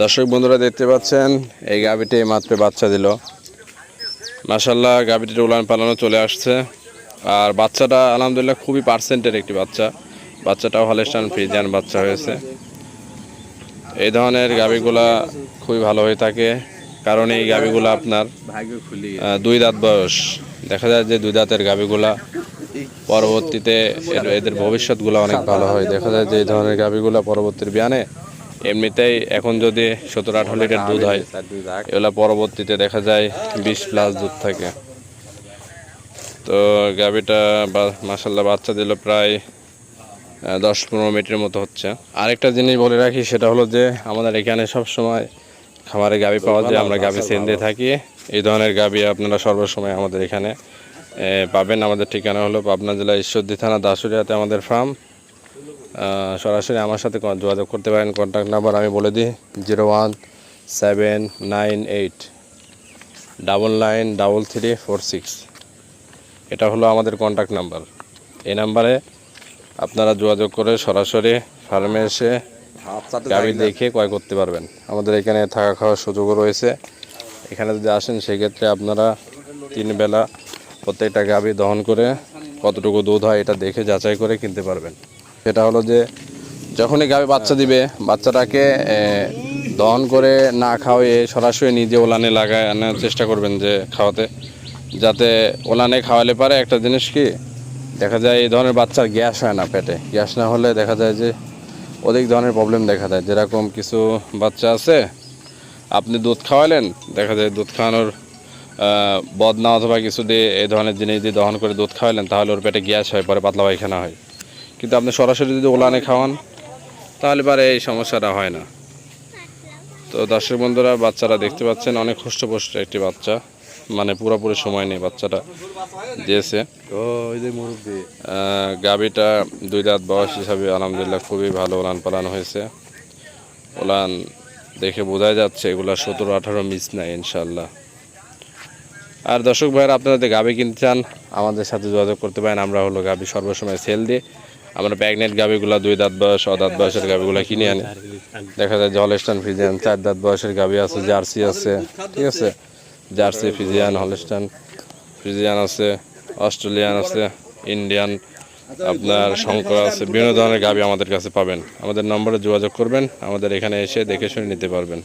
দর্শক বন্ধুরা দেখতে পাচ্ছেন, এই গাভিটি মাত্র বাচ্চা দিল। মাসাল্লাহ গাভিটির উলান পালানো চলে আসছে। আর বাচ্চাটা আলহামদুলিল্লাহ খুবই পার্সেন্টের একটি বাচ্চা। বাচ্চাটাও হলেস্টান ফ্রিজিয়ান বাচ্চা হয়েছে। এই ধরনের গাভিগুলা খুবই ভালো হয়ে থাকে। কারণ এই গাভিগুলা আপনার দুই দাঁত বয়স। দেখা যায় যে দুই দাঁতের গাভিগুলা পরবর্তীতে এদের ভবিষ্যৎগুলো অনেক ভালো হয়। দেখা যায় যে এই ধরনের গাভিগুলা পরবর্তীর বিয়ানে এমনিতেই এখন যদি সতেরো আঠারো লিটার দুধ হয়, এগুলো পরবর্তীতে দেখা যায় বিশ প্লাস দুধ থাকে। তো গাভিটা বা মাসাল্লাহ বাচ্চা দিল প্রায় দশ পনেরো মিনিটের মতো হচ্ছে। আরেকটা জিনিস বলে রাখি, সেটা হলো যে আমাদের এখানে সব সময় খামারে গাভি পাওয়া যায়, আমরা গাভি সেন দিয়ে থাকি। এই ধরনের গাভি আপনারা সর্বসময় আমাদের এখানে পাবেন। আমাদের ঠিকানা হলো পাবনা জেলা ঈশ্বরদী থানা দাসুরিয়াতে আমাদের ফার্ম। সরাসরি আমার সাথে যোগাযোগ করতে পারেন কন্ট্যাক্ট নাম্বার আমি বলে দিই zero one seven nine eight double nine double three four six এটা হলো আমাদের কন্ট্যাক্ট নাম্বার এই নাম্বারে আপনারা যোগাযোগ করে সরাসরি ফার্মে এসে গাড়ি দেখে ক্রয় করতে পারবেন। আমাদের এখানে থাকা খাওয়ার সুযোগও রয়েছে। এখানে যদি আসেন সেক্ষেত্রে আপনারা তিন বেলা প্রত্যেকটা গাভি দহন করে কতটুকু দুধ হয় এটা দেখে যাচাই করে কিনতে পারবেন। সেটা হলো যে যখনই গাভি বাচ্চা দিবে, বাচ্চাটাকে দহন করে না খাওয়িয়ে সরাসরি নিজে ওলানে লাগায় আনার চেষ্টা করবেন যে খাওয়াতে। যাতে ওলানে খাওয়ালে পারে একটা জিনিস কি, দেখা যায় এই ধরনের বাচ্চার গ্যাস হয় না পেটে। গ্যাস না হলে দেখা যায় যে অধিক ধরনের প্রবলেম দেখা দেয়। যেরকম কিছু বাচ্চা আছে, আপনি দুধ খাওয়ালেন, দেখা যায় দুধ খাওয়ানোর বদনা অথবা কিছু দিয়ে এই ধরনের জিনিস দিয়ে দহন করে দুধ খাওয়ালেন, তাহলে ওর পেটে গ্যাস হয়, পরে পাতলা পায়খানা হয়। কিন্তু আপনি সরাসরি যদি ওলানে খাওয়ান তাহলে পরে এই সমস্যাটা হয় না। তো দর্শক বন্ধুরা বাচ্চারা দেখতে পাচ্ছেন অনেক হষ্টপুষ্ট একটি বাচ্চা। মানে পুরোপুরি সময় নেই বাচ্চাটা দিয়েছে। আহ, গাভীটা দুই দাঁত বয়স হিসাবে আলহামদুলিল্লাহ খুবই ভালো ওলান পালান হয়েছে। ওলান দেখে বোঝা যাচ্ছে এগুলা সতেরো আঠারো মিস নাই ইনশাল্লাহ আর দর্শক ভাইয়ের আপনারা যদি গাভী কিনতে চান আমাদের সাথে যোগাযোগ করতে পারেন। আমরা হলো গাভী সর্বসময় সেল দিই আমরা প্যাগনেট গাভীগুলা দুই দাঁত বয়স অদাঁত বয়সের গাভীগুলা কিনে আনি। দেখা যায় হলস্টান ফিজিয়ান চার দাঁত বয়সের গাভী আছে, জার্সি আছে, ঠিক আছে? জার্সি ফিজিয়ান হলস্টান ফিজিয়ান আছে, অস্ট্রেলিয়ান আছে, ইন্ডিয়ান, আপনার শঙ্কর আছে, বিভিন্ন ধরনের গাভী আমাদের কাছে পাবেন। আমাদের নম্বরে যোগাযোগ করবেন, আমাদের এখানে এসে দেখে শুনে নিতে পারবেন।